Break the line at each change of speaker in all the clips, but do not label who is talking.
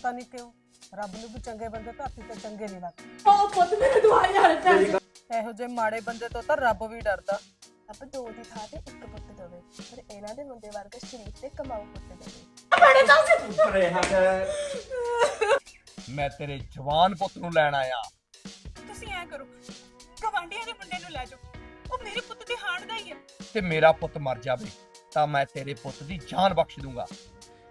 ਪਤਾ ਨਹੀਂ ਕਿਉਂ ਰੱਬ ਨੂੰ ਵੀ ਚੰਗੇ ਬੰਦੇ ਧਰਤੀ ਤੇ ਚੰਗੇ ਨਹੀਂ ਲੱਗਦੇ।
ਉਹ ਪੁੱਤ ਮੇਰੇ ਵਾਲੇ ਭੈਣ ਜੀ।
ਇਹੋ ਜਿਹੇ ਮਾੜੇ ਬੰਦੇ ਤੋਂ ਤਾਂ ਰੱਬ ਵੀ ਡਰਦਾ।
ਰੱਬ ਦੋ ਦੀ ਥਾਂ ਤੇ ਇੱਕ ਪੁੱਤ ਦੇਵੇ ਪਰ ਇਹਨਾਂ ਦੇ ਮੁੰਡੇ ਵਰਗਾ ਸ਼ਰੀਫ ਤੇ ਕਮਾਊ ਪੁੱਤ ਦੇਵੇ।
ਬੜੇ ਤਾਂ
ਮੈਂ ਤੇਰੇ ਜਵਾਨ ਪੁੱਤ ਨੂੰ ਲੈਣ ਆਇਆ।
ਤੁਸੀਂ ਐ ਕਰੋ ਗਵਾਂਢੀਆਂ ਦੇ ਮੁੰਡੇ ਨੂੰ ਲੈ ਜਾਓ। ਉਹ ਮੇਰੇ ਪੁੱਤ ਦੀ ਹਾਣ ਦਾ ਹੀ ਹੈ।
ਤੇ ਮੇਰਾ ਪੁੱਤ ਮਰ ਜਾਵੇ ਤਾਂ ਮੈਂ ਤੇਰੇ ਪੁੱਤ ਦੀ ਜਾਨ ਬਖਸ਼ ਦੂੰਗਾ।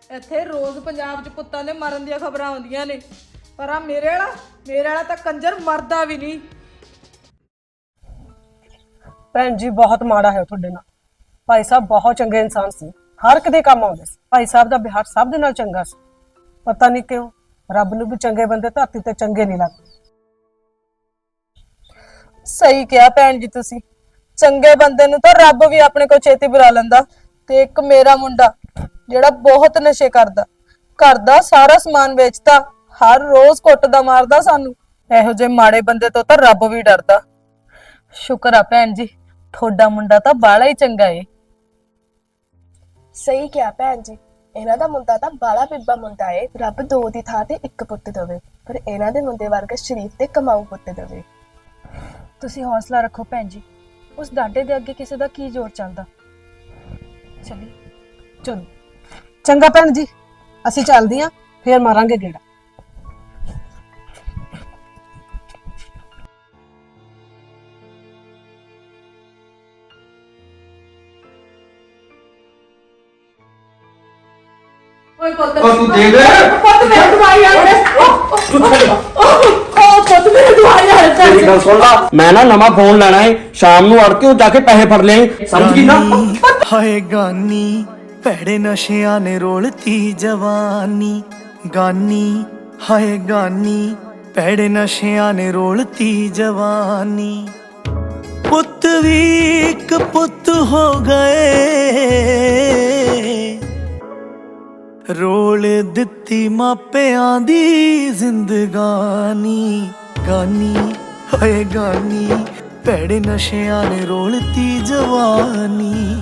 ਇੱਥੇ ਰੋਜ਼ ਪੰਜਾਬ 'ਚ ਪੁੱਤਾਂ ਦੇ ਮਰਨ ਦੀਆਂ ਖਬਰਾਂ ਆਉਂਦੀਆਂ ਨੇ। ਪਰ ਆ ਮੇਰੇ ਵਾਲਾ ਮੇਰੇ ਵਾਲਾ ਤਾਂ ਕੰਜਰ ਮਰਦਾ ਵੀ ਨਹੀਂ।
ਭੈਣ ਜੀ, ਬਹੁਤ ਮਾੜਾ ਹੈ ਤੁਹਾਡੇ ਨਾਲ। ਭਾਈ ਸਾਹਿਬ ਬਹੁਤ ਚੰਗੇ ਇਨਸਾਨ ਸੀ। ਹਰ ਇੱਕ ਦੇ ਕੰਮ ਆਉਂਦੇ ਸੀ। ਭਾਈ ਸਾਹਿਬ ਦਾ ਵਿਹਾਰ ਸਭ ਦੇ ਨਾਲ ਚੰਗਾ ਸੀ। ਪਤਾ ਨਹੀਂ ਕਿਉਂ, ਰੱਬ ਨੂੰ ਵੀ ਚੰਗੇ ਬੰਦੇ ਧਰਤੀ ਤੇ ਚੰਗੇ ਨਹੀਂ ਲੱਗਦੇ।
ਸਹੀ ਕਿਹਾ ਭੈਣ ਜੀ ਤੁਸੀਂ। ਚੰਗੇ ਬੰਦੇ ਨੂੰ ਤਾਂ ਰੱਬ ਵੀ ਆਪਣੇ ਕੋਲ ਛੇਤੀ ਬੁਲਾ ਲੈਂਦਾ। ਤੇ ਇੱਕ ਮੇਰਾ ਮੁੰਡਾ ਜਿਹੜਾ ਬਹੁਤ ਨਸ਼ੇ ਕਰਦਾ ਘਰ ਦਾ ਸਾਰਾ ਸਮਾਨ ਵੇਚਦਾ ਹਰ ਰੋਜ਼ ਕੁੱਟਦਾ ਮਾਰਦਾ ਸਾਨੂੰ। ਇਹੋ ਜਿਹੇ ਮਾੜੇ ਬੰਦੇ ਤੋਂ ਤਾਂ ਰੱਬ ਵੀ ਡਰਦਾ। ਸ਼ੁਕਰ ਆ ਭੈਣ ਜੀ ਤੁਹਾਡਾ ਮੁੰਡਾ ਤਾਂ ਬਾਲਾ ਹੀ ਚੰਗਾ ਏ।
ਸਹੀ ਕਿਹਾ ਭੈਣ ਜੀ ਇਹਨਾਂ ਦਾ ਮੁੰਡਾ ਤਾਂ ਬਾਲਾ ਬੀਬਾ ਮੁੰਡਾ ਏ ਰੱਬ ਦੋ ਦੀ ਥਾਂ ਤੇ ਇੱਕ ਪੁੱਤ ਦੇਵੇ ਪਰ ਇਹਨਾਂ ਦੇ ਮੁੰਡੇ ਵਰਗਾ ਸ਼ਰੀਫ ਤੇ ਕਮਾਊ ਪੁੱਤ ਦੇਵੇ।
ਤੁਸੀਂ ਹੌਸਲਾ ਰੱਖੋ ਭੈਣ ਜੀ ਉਸ ਡਾਡੇ ਦੇ ਅੱਗੇ ਕਿਸੇ ਦਾ ਕੀ ਜ਼ੋਰ ਚੱਲਦਾ? ਚਲੀ
ਚਲੋ। ਚੰਗਾ ਭੈਣ ਜੀ ਅਸੀਂ ਚੱਲਦੇ ਆਂ ਫੇਰ ਮਾਰਾਂਗੇ ਗੇੜਾ।
ਓਏ ਪੁੱਤ
ਉਹ ਤੂੰ ਦੇ ਦੇ
ਪੁੱਤ ਮੇਰੇ ਦਵਾਈ ਵਾਲੇ ਉਹ ਪੁੱਤ ਮੇਰੇ ਦਵਾਈ ਵਾਲੇ ਭੈਣ
ਮੇਰੀ
ਜੀ।
ਗੱਲ ਸੁਣ ਲਾ ਮੈਂ ਨਾ ਨਵਾਂ ਫੋਨ ਲੈਣਾ ਹੈ ਸ਼ਾਮ ਨੂੰ ਅੜ ਕੇ ਉਹ ਜਾ ਕੇ ਪੈਸੇ ਫੜ ਲੈ ਸਮਝ ਗਈ ਨਾ?
ਹਾਏ ਗਾਨੀ। ਭੈੜੇ ਨਸ਼ਿਆਂ ਨੇ ਰੋਲਤੀ ਜਵਾਨੀ, ਗਾਨੀ, ਹਾਏ ਗਾਨੀ, ਭੈੜੇ ਨਸ਼ਿਆਂ ਨੇ ਰੋਲਤੀ ਜਵਾਨੀ। ਪੁੱਤ ਵੀ ਇੱਕ ਪੁੱਤ ਹੋ ਗਏ, ਰੋਲ ਦਿੱਤੀ ਮਾਪਿਆਂ ਦੀ ਜ਼ਿੰਦਗਾਨੀ, ਗਾਨੀ, ਹਾਏ ਗਾਨੀ, ਭੈੜੇ ਨਸ਼ਿਆਂ ਨੇ ਰੋਲਤੀ ਜਵਾਨੀ।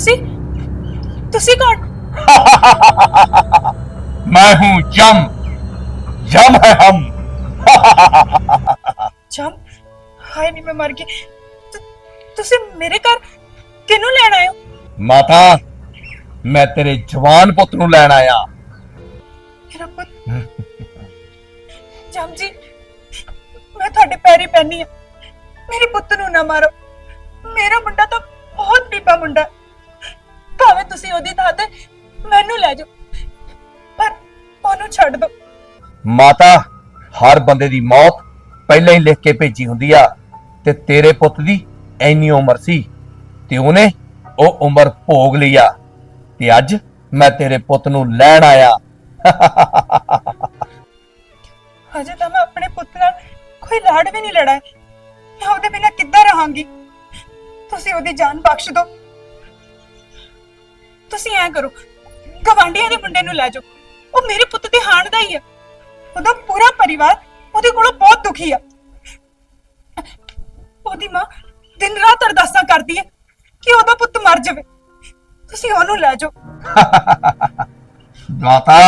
ਤੁਸੀਂ ਤੁਸੀਂ ਕੌਣ
मैं हूं जम जम है हम
ਜਮ ਹਾਏ ਨਹੀਂ ਮੈਂ ਮਰ ਗਈ ਤੁ- ਤੁਸੀਂ ਮੇਰੇ ਘਰ ਕਿਹਨੂੰ ਲੈਣ ਆਏ ਹੋ
ਮਾਤਾ ਮੈਂ ਤੇਰੇ ਜਵਾਨ ਪੁੱਤ ਨੂੰ ਲੈਣ ਆਇਆ
ਮੇਰਾ ਪੁੱਤ ਜਮ ਜੀ ਮੈਂ ਤੁਹਾਡੇ ਪੈਰੀ ਪੈਣੀ ਆ ਮੇਰੇ ਪੁੱਤ ਨੂੰ ਨਾ ਮਾਰੋ ਮੇਰਾ ਮੁੰਡਾ ਤਾਂ ਬਹੁਤ ਬੀਬਾ ਮੁੰਡਾ ਹੈ। ਤੁਸੀਂ ਉਹਦੀ ਥਾਂ ਤੇ ਮੈਨੂੰ ਲੈ ਜਾਓ। ਪਰ ਉਹਨੂੰ ਛੱਡ ਦਿਓ
ਮਾਤਾ ਹਰ ਬੰਦੇ ਦੀ ਮੌਤ ਪਹਿਲਾਂ ਹੀ ਲਿਖ ਕੇ ਭੇਜੀ ਹੁੰਦੀ ਆ। ਤੇ ਤੇਰੇ ਪੁੱਤ ਦੀ ਐਨੀ ਉਮਰ ਸੀ ਤੇ ਉਹਨੇ ਉਹ ਉਮਰ ਭੋਗ ਲਈ ਆ। ਤੇ ਅੱਜ ਮੈਂ ਤੇਰੇ ਪੁੱਤ ਨੂੰ ਲੈਣ ਆਇਆ।
ਹਜੇ ਤਾਂ ਮੈਂ ਆਪਣੇ ਪੁੱਤ ਨਾਲ ਕੋਈ ਲਾੜ ਵੀ ਨਹੀਂ ਲੜਾ ਹੈ ਮੈਂ ਉਹਦੇ ਬਿਨਾਂ ਕਿੱਦਾਂ ਰਹਾਂਗੀ? ਤੁਸੀਂ ਉਹਦੀ ਜਾਨ ਬਖਸ਼ ਦਿਓ। ਤੁਸੀਂ ਐਂ ਕਰੋ, ਗਵਾਂਢੀਆਂ ਦੇ ਮੁੰਡੇ ਨੂੰ ਲੈ ਜਾਓ। ਉਹ ਮੇਰੇ ਪੁੱਤ ਦੇ ਹਾਣ ਦਾ ਹੀ ਆ। ਉਹਦਾ ਪੂਰਾ ਪਰਿਵਾਰ ਉਹਦੇ ਕੋਲੋਂ ਬਹੁਤ ਦੁਖੀ ਆ। ਉਹਦੀ ਮਾਂ ਦਿਨ ਰਾਤ ਅਰਦਾਸਾਂ ਕਰਦੀ ਹੈ ਕਿ ਉਹਦਾ ਪੁੱਤ ਮਰ ਜਾਵੇ। ਤੁਸੀਂ ਉਹਨੂੰ ਲੈ ਜਾਓ।
ਮਾਤਾ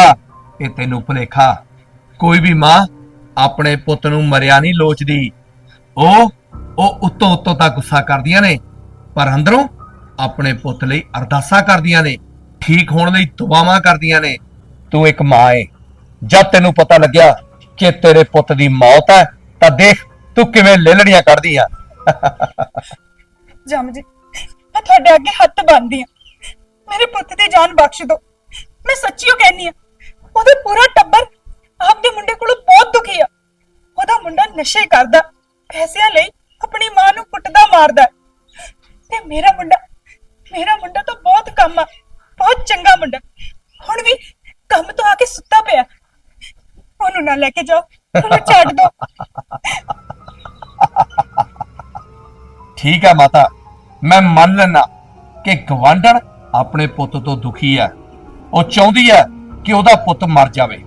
ਇਹ ਤੈਨੂੰ ਭੁਲੇਖਾ। ਕੋਈ ਵੀ ਮਾਂ ਆਪਣੇ ਪੁੱਤ ਨੂੰ ਮਰਿਆ ਨਹੀਂ ਲੋਚਦੀ। ਉਹ ਉਹ ਉੱਤੋਂ ਉੱਤੋਂ ਤਾਂ ਗੁੱਸਾ ਕਰਦੀਆਂ ਨੇ। ਪਰ ਅੰਦਰੋਂ ਆਪਣੇ ਪੁੱਤ ਲਈ ਅਰਦਾਸਾਂ ਕਰਦੀਆਂ ਨੇ, ਠੀਕ ਹੋਣ ਲਈ ਦੁਆਵਾਂ ਕਰਦੀਆਂ ਨੇ। ਤੂੰ ਇੱਕ ਮਾਂ ਏ। ਜਦ ਤੈਨੂੰ ਪਤਾ ਲੱਗਿਆ ਕਿ ਤੇਰੇ ਪੁੱਤ ਦੀ ਮੌਤ ਹੈ, ਤਾਂ ਦੇਖ ਤੂੰ ਕਿਵੇਂ ਲੇਲੜੀਆਂ ਕੱਢਦੀ ਆ।
ਜਮ ਜੀ, ਮੈਂ ਤੁਹਾਡੇ ਅੱਗੇ ਹੱਥ ਬੰਨਦੀ ਆ। ਮੇਰੇ ਪੁੱਤ ਦੀ ਜਾਨ ਬਖਸ਼ ਦਿਓ। ਮੈਂ ਸੱਚੀਓ ਕਹਿੰਨੀ ਆ, ਉਹਦਾ ਪੂਰਾ ਟੱਬਰ ਆਪਦੇ ਮੁੰਡੇ ਕੋਲੋਂ ਬਹੁਤ ਦੁਖੀ ਆ। ਉਹਦਾ ਮੁੰਡਾ ਨਸ਼ੇ ਕਰਦਾ, ਪੈਸਿਆਂ ਲਈ ਆਪਣੀ ਮਾਂ ਨੂੰ ਕੁੱਟਦਾ ਮਾਰਦਾ। ਤੇ ਮੇਰਾ ਮੁੰਡਾ
ਮੇਰਾ ਮੁੰਡਾ ਤਾਂ ਬਹੁਤ ਕੰਮ ਆ, ਬਹੁਤ ਚੰਗਾ ਮੁੰਡਾ। ਹੁਣ ਵੀ ਕੰਮ ਤੋਂ ਆ ਕੇ ਸੁੱਤਾ ਪਿਆ। ਉਹਨੂੰ ਨਾ ਲੈ ਕੇ ਜਾਓ, ਉਹਨੂੰ ਛੱਡ ਦਿਓ।
ਠੀਕ ਹੈ ਮਾਤਾ, ਮੈਂ ਮੰਨ ਲੈਣਾ ਕਿ ਗਵਾਂਢਣ ਆਪਣੇ ਪੁੱਤ ਤੋਂ ਦੁਖੀ ਹੈ ਉਹ ਚਾਹੁੰਦੀ ਹੈ ਕਿ ਉਹਦਾ ਪੁੱਤ ਮਰ ਜਾਵੇ।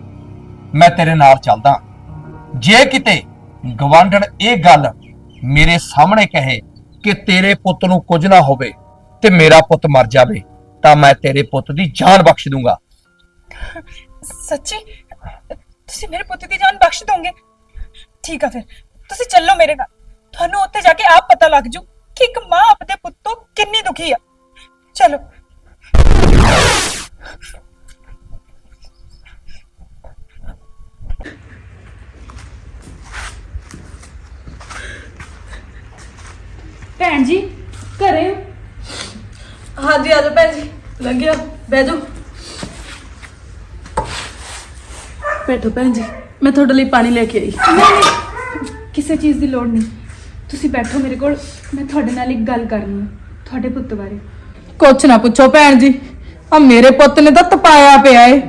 ਮੈਂ ਤੇਰੇ ਨਾਲ ਚੱਲਦਾ। ਜੇ ਕਿਤੇ ਗਵਾਂਢਣ ਇਹ ਗੱਲ ਮੇਰੇ ਸਾਹਮਣੇ ਕਹੇ ਕਿ ਤੇਰੇ ਪੁੱਤ ਨੂੰ ਕੁਝ ਨਾ ਹੋਵੇ ਤੇ ਮੇਰਾ ਪੁੱਤ ਮਰ ਜਾਵੇ ਤਾਂ ਮੈਂ ਤੇਰੇ ਪੁੱਤ ਦੀ ਜਾਨ ਬਖਸ਼ ਦੂੰਗਾ।
ਸੱਚੀ? ਤੁਸੀਂ ਮੇਰੇ ਪੁੱਤ ਦੀ ਜਾਨ ਬਖਸ਼ ਦੋਗੇ? ਠੀਕ ਆ ਫਿਰ ਤੁਸੀਂ ਚੱਲੋ ਮੇਰੇ ਨਾਲ ਤੁਹਾਨੂੰ ਉੱਥੇ ਜਾ ਕੇ ਆਪ ਪਤਾ ਲੱਗ ਜੂ ਕਿ ਇੱਕ ਮਾਂ ਆਪਣੇ ਪੁੱਤ ਤੋਂ ਕਿੰਨੀ ਦੁਖੀ ਆ। ਚਲੋ।
ਭੈਣ ਜੀ?
ਹਾਂਜੀ ਆ ਜਾਓ ਭੈਣ ਜੀ। ਲੱਗਿਆ ਬਹਿ ਜਾਓ। ਬੈਠੋ ਭੈਣ ਜੀ। ਮੈਂ ਤੁਹਾਡੇ ਲਈ ਪਾਣੀ ਲੈ ਕੇ ਆਈ।
ਕਿਸੇ ਚੀਜ਼ ਦੀ ਲੋੜ ਨਹੀਂ। ਤੁਸੀਂ ਬੈਠੋ ਮੇਰੇ ਕੋਲ। ਮੈਂ ਤੁਹਾਡੇ ਨਾਲ ਇੱਕ ਗੱਲ ਕਰਨੀ ਹੈ ਤੁਹਾਡੇ ਪੁੱਤ ਬਾਰੇ।
ਕੁਛ ਨਾ ਪੁੱਛੋ ਭੈਣ ਜੀ। ਆ ਮੇਰੇ ਪੁੱਤ ਨੇ ਤਾਂ ਤਪਾਇਆ ਪਿਆ ਏ।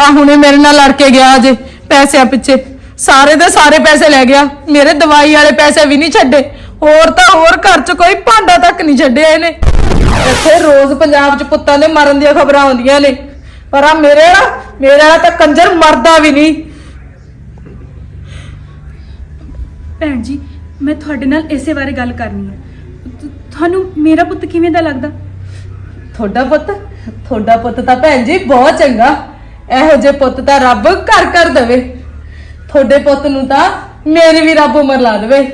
ਆ ਹੁਣੇ ਮੇਰੇ ਨਾਲ ਲੜ ਕੇ ਗਿਆ ਜੇ ਪੈਸਿਆਂ ਪਿੱਛੇ। ਸਾਰੇ ਦੇ ਸਾਰੇ ਪੈਸੇ ਲੈ ਗਿਆ। ਮੇਰੇ ਦਵਾਈ ਵਾਲੇ ਪੈਸੇ ਵੀ ਨਹੀਂ ਛੱਡੇ। ਹੋਰ ਤਾਂ ਹੋਰ ਘਰ 'ਚ ਕੋਈ ਭਾਂਡਾ ਤੱਕ ਨਹੀਂ ਛੱਡਿਆ ਇਹਨੇ। ਇੱਥੇ ਰੋਜ਼ ਪੰਜਾਬ 'ਚ ਪੁੱਤਾਂ ਦੇ ਮਰਨ ਦੀਆਂ ਖਬਰਾਂ ਆਉਂਦੀਆਂ ਨੇ। ਪਰ ਆ ਮੇਰੇ ਨਾ ਮੇਰੇ ਵਾਲਾ ਤਾਂ ਕੰਜਰ ਮਰਦਾ ਵੀ ਨਹੀਂ।
ਭੈਣ ਜੀ ਮੈਂ ਤੁਹਾਡੇ ਨਾਲ ਇਸੇ ਬਾਰੇ ਗੱਲ ਕਰਨੀ ਹੈ। ਤੁ- ਤੁਹਾਨੂੰ ਮੇਰਾ ਪੁੱਤ ਕਿਵੇਂ ਦਾ ਲੱਗਦਾ?
ਤੁਹਾਡਾ ਪੁੱਤ? ਤੁਹਾਡਾ ਪੁੱਤ ਤਾਂ ਭੈਣ ਜੀ ਬਹੁਤ ਚੰਗਾ। ਇਹੋ ਜਿਹੇ ਪੁੱਤ ਤਾਂ ਰੱਬ ਘਰ ਘਰ ਦੇਵੇ। ਤੁਹਾਡੇ ਪੁੱਤ ਨੂੰ ਤਾਂ ਮੇਰੀ ਵੀ ਰੱਬ ਉਮਰ ਲਾ ਦੇਵੇ।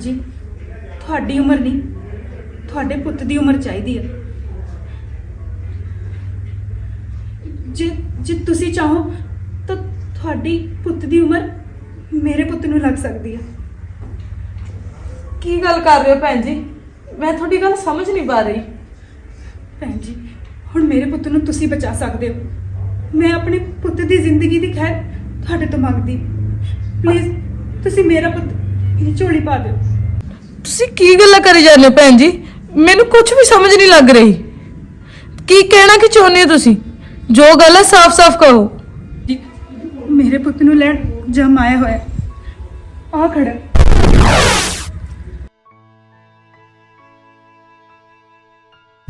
ਜੀ ਤੁਹਾਡੀ ਉਮਰ ਨਹੀਂ ਤੁਹਾਡੇ ਪੁੱਤ ਦੀ ਉਮਰ ਚਾਹੀਦੀ ਹੈ। ਜੇ ਜੇ ਤੁਸੀਂ ਚਾਹੋ ਤਾਂ ਤੁਹਾਡੀ ਪੁੱਤ ਦੀ ਉਮਰ ਮੇਰੇ ਪੁੱਤ ਨੂੰ ਲੱਗ ਸਕਦੀ ਹੈ।
ਕੀ ਗੱਲ ਕਰ ਰਹੇ ਹੋ ਭੈਣ ਜੀ? ਮੈਂ ਤੁਹਾਡੀ ਗੱਲ ਸਮਝ ਨਹੀਂ ਪਾ ਰਹੀ।
ਭੈਣ ਜੀ ਹੁਣ ਮੇਰੇ ਪੁੱਤ ਨੂੰ ਤੁਸੀਂ ਬਚਾ ਸਕਦੇ ਹੋ। ਮੈਂ ਆਪਣੇ ਪੁੱਤ ਦੀ ਜ਼ਿੰਦਗੀ ਦੀ ਖੈਰ ਤੁਹਾਡੇ ਤੋਂ ਮੰਗਦੀ। ਪਲੀਜ਼ ਤੁਸੀਂ ਮੇਰਾ ਪੁੱਤ ਮੇਰੀ ਝੋਲੀ ਪਾ ਦਿਓ।
ਤੁਸੀਂ ਕੀ ਗੱਲਾਂ ਕਰੀ ਜਾਂਦੇ ਹੋ ਭੈਣ ਜੀ? ਮੈਨੂੰ ਕੁਝ ਵੀ ਸਮਝ ਨਹੀਂ ਲੱਗ ਰਹੀ। ਕੀ ਕਹਿਣਾ, ਕੀ ਚਾਹੁੰਦੇ ਹੋ ਤੁਸੀਂ? ਜੋ ਗੱਲ ਹੈ, ਸਾਫ਼-ਸਾਫ਼ ਕਹੋ
ਮੇਰੇ ਪੁੱਤ ਨੂੰ ਲੈਣ ਜਮ ਆਇਆ ਹੋਇਆ। ਆ ਖੜਾ।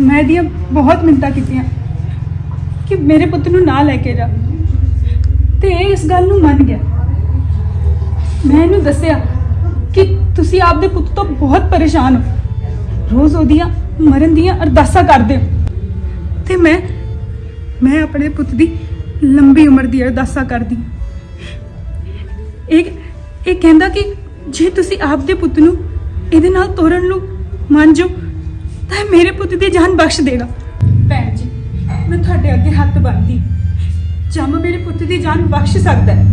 ਮੈਂ ਦੀਆਂ ਬਹੁਤ ਮਿੰਤਾ ਕੀਤੀਆਂ ਕਿ ਮੇਰੇ ਪੁੱਤ ਨੂੰ ਨਾ ਲੈ ਕੇ ਜਾ। ਤੇ ਇਹ ਇਸ ਗੱਲ ਨੂੰ ਮੰਨ ਗਿਆ। ਮੈਂ ਇਹਨੂੰ ਦੱਸਿਆ ਕਿ ਤੁਸੀਂ ਆਪਦੇ ਪੁੱਤ ਤੋਂ ਬਹੁਤ ਪਰੇਸ਼ਾਨ ਹੋ। ਰੋਜ਼ ਉਹਦੀਆਂ ਮਰਨ ਦੀਆਂ ਅਰਦਾਸਾਂ ਕਰਦੇ ਹੋ। ਤੇ ਮੈਂ ਮੈਂ ਆਪਣੇ ਪੁੱਤ ਦੀ ਲੰਬੀ ਉਮਰ ਦੀ ਅਰਦਾਸਾਂ ਕਰਦੀ ਹਾਂ। ਇਹ ਇਹ ਕਹਿੰਦਾ ਕਿ ਜੇ ਤੁਸੀਂ ਆਪਦੇ ਪੁੱਤ ਨੂੰ ਇਹਦੇ ਨਾਲ ਤੋਰਨ ਨੂੰ ਮੰਨ ਜਾਓ ਤਾਂ ਇਹ ਮੇਰੇ ਪੁੱਤ ਦੀ ਜਾਨ ਬਖਸ਼ ਦੇਗਾ। ਭੈਣ ਜੀ, ਮੈਂ ਤੁਹਾਡੇ ਅੱਗੇ ਹੱਥ ਬੰਨ੍ਹਦੀ ਜੰਮ ਮੇਰੇ ਪੁੱਤ ਦੀ ਜਾਨ ਬਖਸ਼ ਸਕਦਾ ਹੈ।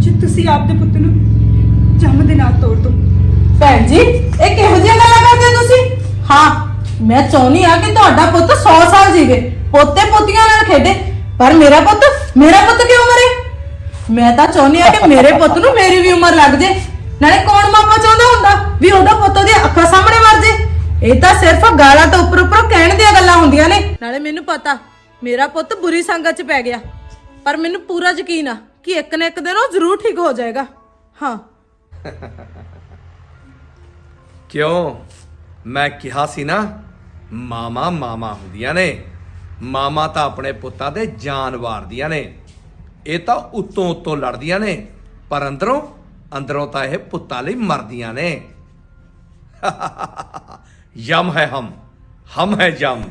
ਜੇ ਤੁਸੀਂ ਆਪਦੇ ਪੁੱਤ ਨੂੰ ਜੰਮ ਦੇ ਨਾਲ ਤੋੜ ਦਿਓ
ਭੈਣ ਜੀ, ਇਹ ਕਿਹੋ ਜਿਹੀਆਂ ਗੱਲਾਂ ਕਰਦੇ ਹੋ ਤੁਸੀਂ? ਹਾਂ, ਮੈਂ ਚਾਹੁੰਦੀ ਆ ਕਿ ਤੁਹਾਡਾ ਪੁੱਤ 100 ਸਾਲ ਜੀਵੇ, ਪੋਤੇ ਪੋਤੀਆਂ ਨਾਲ ਖੇਡੇ, ਪਰ ਮੇਰਾ ਪੁੱਤ ਮੇਰਾ ਪੁੱਤ ਕਿਉਂ ਮਰੇ? ਮੈਂ ਤਾਂ ਚਾਹੁੰਦੀ ਆ ਕਿ ਮੇਰੇ ਪੁੱਤ ਨੂੰ ਮੇਰੀ ਵੀ ਉਮਰ ਲੱਗ ਜੇ। ਨਾਲੇ ਕੌਣ ਮਾਪਾ ਚਾਹੁੰਦਾ ਹੁੰਦਾ? ਵੀ ਉਹਦਾ ਪੁੱਤ ਉਹਦੀ ਅੱਖਾਂ ਸਾਹਮਣੇ ਮਰ ਜੇ। ਇਹ ਤਾਂ ਸਿਰਫ ਗਾਲਾਂ ਤੋਂ ਉੱਪਰ ਉੱਪਰ ਕਹਿਣ ਦੀਆਂ ਗੱਲਾਂ ਹੁੰਦੀਆਂ ਨੇ। ਨਾਲੇ ਮੈਨੂੰ ਪਤਾ, ਮੇਰਾ ਪੁੱਤ ਬੁਰੀ ਸੰਗਤ 'ਚ ਪੈ ਗਿਆ। ਪਰ ਮੈਨੂੰ ਪੂਰਾ ਯਕੀਨ ਆ ਕਿ ਇੱਕ ਨਾ ਇੱਕ ਦਿਨ ਉਹ ਜ਼ਰੂਰ ਠੀਕ ਹੋ ਜਾਏਗਾ। ਹਾਂ।
ਕਿਉਂ? ਮੈਂ ਕਿਹਾ ਸੀ ਨਾ, ਮਾਮਾ ਮਾਮਾ ਹੁੰਦੀਆਂ ਨੇ। ਮਾਮਾ ਤਾਂ ਆਪਣੇ ਪੁੱਤਾਂ ਦੇ ਜਾਨ ਵਾਰਦੀਆਂ ਨੇ। ਇਹ ਤਾਂ ਉੱਤੋਂ ਉੱਤੋਂ ਲੜਦੀਆਂ ਨੇ, ਪਰ ਅੰਦਰੋਂ ਅੰਦਰੋਂ ਤਾਂ ਇਹ ਪੁੱਤਾਂ ਲਈ ਮਰਦੀਆਂ ਨੇ। ਯਮ ਹੈ ਹਮ ਹਮ ਹੈ ਜਮ।